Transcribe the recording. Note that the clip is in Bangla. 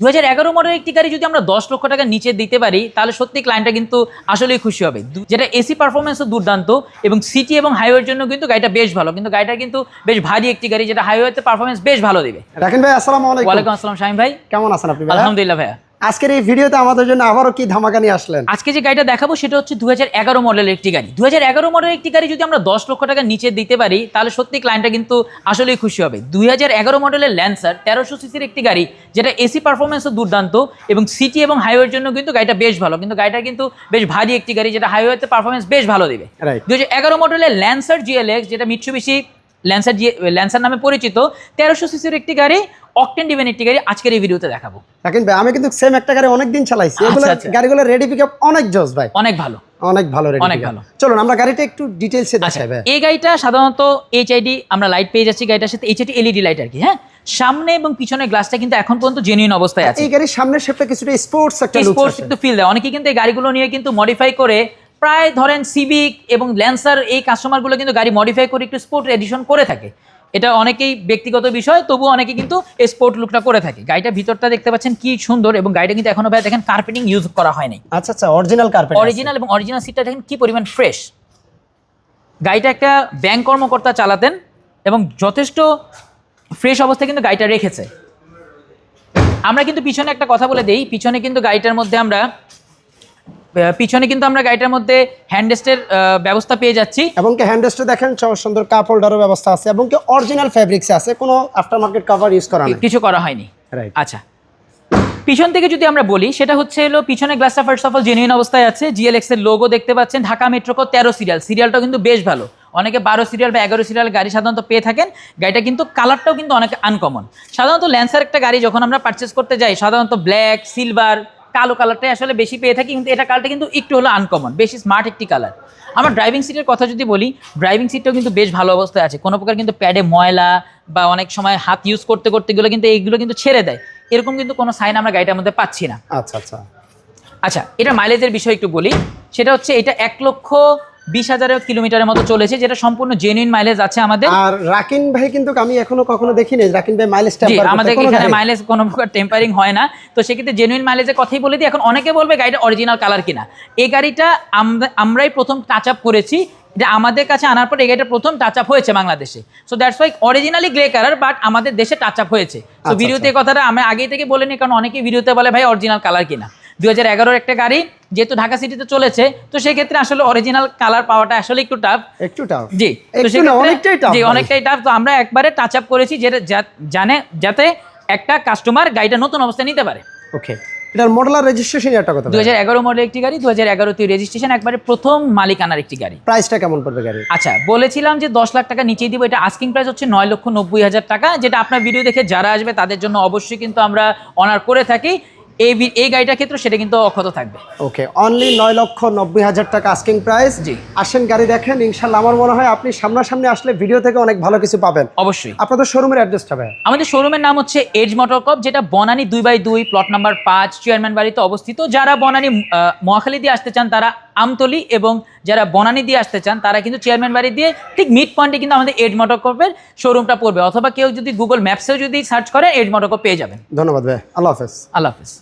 দু হাজার এগারো মডেলের একটি গাড়ি যদি আমরা দশ লক্ষ টাকা নিচে দিতে পারি তাহলে সত্যি ক্লায়েন্টটা কিন্তু আসলেই খুশি হবে। যেটা এসি পারফরমেন্সও দুর্দান্ত এবং সিটি এবং হাইওয়ের জন্য কিন্তু গাড়িটা বেশ ভালো। কিন্তু গাড়িটা কিন্তু বেশ ভারী একটি গাড়ি যেটা হাইওয়েতে পারফরমেন্স বেশ ভালো দেবে। রাখেন ভাই আসসালাম আলাইকুম। ওয়ালাইকুম আসসালাম শাহিম ভাই। কেমন আছেন আপনি আলহামদুলিল্লাহ ভাইয়া। আজকের এই ভিডিওতে আমাদের জন্য আবারও কি ধামাকা নিয়ে আসলেন? আজকে যে গাড়িটা দেখাবো সেটা হচ্ছে দু হাজার এগারো মডেলের একটি গাড়ি। দু হাজার এগারো মডেলের একটি গাড়ি যদি আমরা দশ লক্ষ টাকার নিচে দিতে পারি তাহলে সত্যি ক্লায়েন্টটা কিন্তু আসলেই খুশি হবে। দুই হাজার এগারো মডেলের ল্যান্সার তেরোশো সিসির একটি গাড়ি যেটা এসি পারফরমেন্সও দুর্দান্ত এবং সিটি এবং হাইওয়ের জন্য কিন্তু গাড়িটা বেশ ভালো। কিন্তু গাড়িটা কিন্তু বেশ ভারী একটি গাড়ি যেটা হাইওয়েতে পারফরমেন্স বেশ ভালো দেবে। দু হাজার এগারো মডেলের ল্যান্সার জিএলএক্স যেটা মিটসুবিশি ল্যান্সার জি ল্যান্সার নামে পরিচিত তেরোশো সিসির একটি গাড়ি অকটেন ডিভেন একটি গাড়ি আজকের এই ভিডিওতে দেখাবো। রাখেন ভাই আমি কিন্তু সেম একটা গাড়ি অনেক দিন চালাইছি এগুলো আচ্ছা। গাড়িগুলো রেডি পিকআপ অনেক জোস ভাই। অনেক ভালো। অনেক ভালো রেডি অনেক ভালো। চলুন আমরা গাড়িটা একটু ডিটেইলসে আচ্ছা দেখাই ভাই। এই গাড়িটা সাধারণত এইচআইডি আমরা লাইট পেয়ে যাচ্ছি গাড়িটার সাথে। এইচআইডি এলইডি লাইট আর কি হ্যাঁ? সামনে এবং পিছনের গ্লাসটা কিন্তু এখন পর্যন্ত জেনুইন অবস্থায় আছে। এই গাড়ির সামনের শেপটা কিছুটা স্পোর্টস একটা লুক স্পোর্টস একটু ফিল দেয়। অনেকে কিন্তু এই গাড়িগুলো নিয়ে কিন্তু মডিফাই করে প্রায় ধরেন সিভিক এবং ল্যান্সার এই কাস্টমারগুলো কিন্তু গাড়ি মডিফাই করে একটু স্পোর্ট এডিশন করে থাকে। এটা অনেকেই ব্যক্তিগত বিষয় তবু অনেকে কিন্তু স্পোর্ট লুকটা করে থাকে। গাড়িটা ভিতরটা দেখতে পাচ্ছেন কি সুন্দর এবং গাড়িটা কিন্তু এখনও ভাই দেখেন কার্পেটিং ইউজ করা হয়নি। আচ্ছা আচ্ছা অরিজিনাল কার্পেট অরিজিনাল এবং অরিজিনাল সিটটা দেখেন কি পরিমাণ ফ্রেশ গাড়িটা একটা ব্যাংক কর্মকর্তা চালাতেন এবং যথেষ্ট ফ্রেশ অবস্থায় কিন্তু গাড়িটা রেখেছে। আমরা কিন্তু পিছনে একটা কথা বলে দেই পিছনে কিন্তু গাড়িটার মধ্যে আমরা পিছনে কিন্তু আমরা গাড়িটার মধ্যে হ্যান্ডেস্টের ব্যবস্থা পেয়ে যাচ্ছি। এবং কি হ্যান্ডেলটা দেখেন সুন্দর কাপ হোল্ডারের ব্যবস্থা আছে এবং কি অরিজিনাল ফেব্রিক্স আছে কোনো আফটার মার্কেট কভার ইউজ করা নেই। কিছু করা হয়নি। রাইট আচ্ছা। পিছন থেকে যদি আমরা বলি সেটা হচ্ছে হলো পিছনে গ্লাসটা ফার্স্ট অফ অল জেনুইন অবস্থায় আছে জিএলএক্স এর লোগো দেখতে পাচ্ছেন ঢাকা মেট্রোকো তেরো সিরিয়াল সিরিয়ালটা কিন্তু বেশ ভালো। অনেকে বারো সিরিয়াল বা এগারো সিরিয়াল গাড়ি সাধারণত পেয়ে থাকেন। গাড়িটা কিন্তু কালারটাও কিন্তু অনেক আনকমন সাধারণত ল্যান্সার একটা গাড়ি যখন আমরা পারচেস করতে যাই সাধারণত ব্ল্যাক সিলভার কালো কালারটাই আসলে বেশি পেয়ে থাকি কিন্তু এটা কালটা কিন্তু একটু হলো আনকমন বেশি স্মার্ট একটি কালার আমার ড্রাইভিং সিটের কথা যদি বলি ড্রাইভিং সিটটাও কিন্তু বেশ ভালো অবস্থায় আছে। কোনো প্রকার কিন্তু প্যাডে ময়লা বা অনেক সময় হাত ইউজ করতে করতে গেলে কিন্তু এইগুলো কিন্তু ছেড়ে দেয়। এরকম কিন্তু কোনো সাইন আমরা গাড়িটার মধ্যে পাচ্ছি না। আচ্ছা আচ্ছা। আচ্ছা এটা মাইলেজের বিষয় একটু বলি। সেটা হচ্ছে এটা এক লক্ষ বিশ হাজারের কিলোমিটারের মতো চলেছে যেটা সম্পূর্ণ জেনুইন মাইলেজ আছে আমাদের। আর রাকিন ভাই কিন্তু আমি এখনও কখনো দেখিনি রাকিন ভাই মাইলেজ আমাদের এখানে মাইলেজ কোনো প্রকার টেম্পারিং হয় না। তো সেক্ষেত্রে জেনুইন মাইলেজের কথাই বলে দিই এখন অনেকে বলবে গাড়িটা অরিজিনাল কালার কিনা। এই গাড়িটা আমরা আমরাই প্রথম টাচ আপ করেছি এটা আমাদের কাছে আনার পর এই গাড়িটা প্রথম টাচ আপ হয়েছে বাংলাদেশে। So that's why originally grey colour but আমাদের দেশে টাচ আপ হয়েছে তো আচ্ছা, ভিডিওতে এই কথাটা আমি আগেই থেকে বলে বলিনি কারণ অনেকেই ভিডিওতে বলে ভাই অরিজিনাল কালার কিনা? দুই হাজার এগারো একটা গাড়ি যেহেতু ঢাকা সিটিতে চলেছে তো সেক্ষেত্রে আসলে অরিজিনাল কালার পাওয়াটা আসলে একটু টাফ একটু টাও জি অনেকটাই tough জি অনেকটাই টাফ তো আমরা একবারে টাচ আপ করেছি যেটা জানে যাতে একটা কাস্টমার গাড়িটা নতুন অবস্থায় নিতে পারে। ওকে এটার মডেল আর রেজিস্ট্রেশন একটা কথা মডেল একটি গাড়ি রেজিস্ট্রেশন একবারে প্রথম মালিকানার একটি গাড়ি। প্রাইসটা কেমন পড়বে গাড়ি আচ্ছা বলেছিলাম যে দশ লাখ টাকা নিচেই দিব এটা আস্কিং প্রাইস হচ্ছে নয় লক্ষ নব্বই হাজার টাকা যেটা আপনার ভিডিও দেখে যারা আসবে তাদের জন্য অবশ্যই কিন্তু আমরা অনার করে থাকি। এই এই গাড়িটার ক্ষেত্রে সেটা কিন্তু অক্ষত থাকবে। ওকে অনলি নয় লক্ষ নব্বই হাজার টাকা আস্কিং প্রাইস জি। আসেন গাড়ি দেখেন ইনশাল্লাহ আমার মনে হয় আপনি সামনাসামনি আসলে ভিডিও থেকে অনেক ভালো কিছু পাবেন। অবশ্যই। আপনাদের শোরুমের অ্যাড্রেসটা ভাই আমাদের শোরুমের নাম হচ্ছে এজ মোটর কপ যেটা বনানী দুই বাই দুই প্লট নাম্বার পাঁচ চেয়ারম্যান বাড়িতে অবস্থিত। যারা বনানী মহাখালী দিয়ে আসতে চান তারা আমতলি এবং যারা বনানী দিয়ে আসতে চান তারা কিন্তু চেয়ারম্যান বাড়ি দিয়ে ঠিক মিড পয়েন্টে কিন্তু আমাদের এড মোটোকপের শোরুমটা পড়বে। অথবা কেউ যদি গুগল ম্যাপসেও যদি সার্চ করে এড মোটোকপ পেয়ে যাবেন। ধন্যবাদ ভাই। আল্লাহ হাফেজ। আল্লাহ হাফিজ।